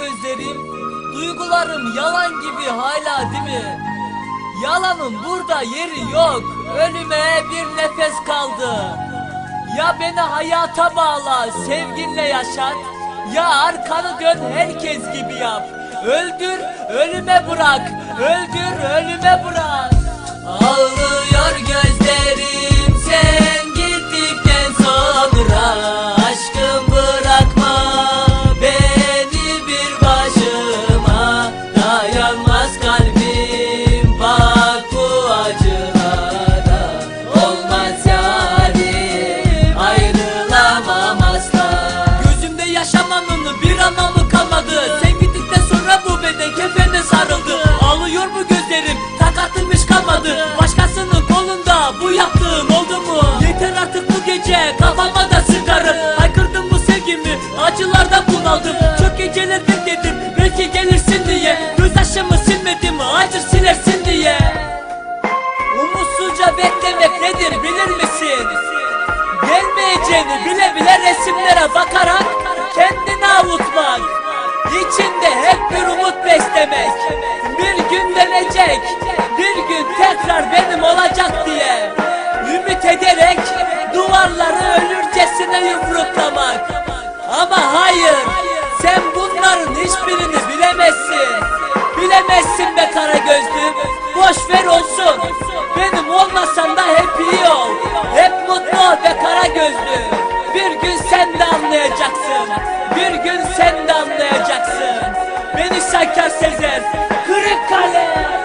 sözlerim Duygularım yalan gibi hala değil mi? Yalanın burada yeri yok. Ölüme bir nefes kaldı. Ya beni hayata bağla sevginle yaşat Ya arkanı dön herkes gibi yap. Öldür ölüme bırak. Öldür ölüme bırak mu? Yeter artık bu gece kafama da sıkarım. Haykırdım bu sevgimi acılarda bunaldım. Çok geceler bekledim belki gelirsin diye. Göz yaşımı silmedim acır silersin diye. Umutsuzca beklemek nedir bilir misin? Gelmeyeceğini bile bile resimlere bakarak kendini avutmak. İçinde hep bir umut beslemek. Bir gün dönecek Bir gün tekrar benim yumruklamak. Ama hayır sen bunların hiçbirini bilemezsin. Bilemezsin be kara gözlüm Boş ver olsun. Benim olmasan da hep iyi ol. Hep mutlu ol be kara gözlüm Bir gün sen de anlayacaksın. Bir gün sen de anlayacaksın. Beni Şakar Sezer. Kırıkkale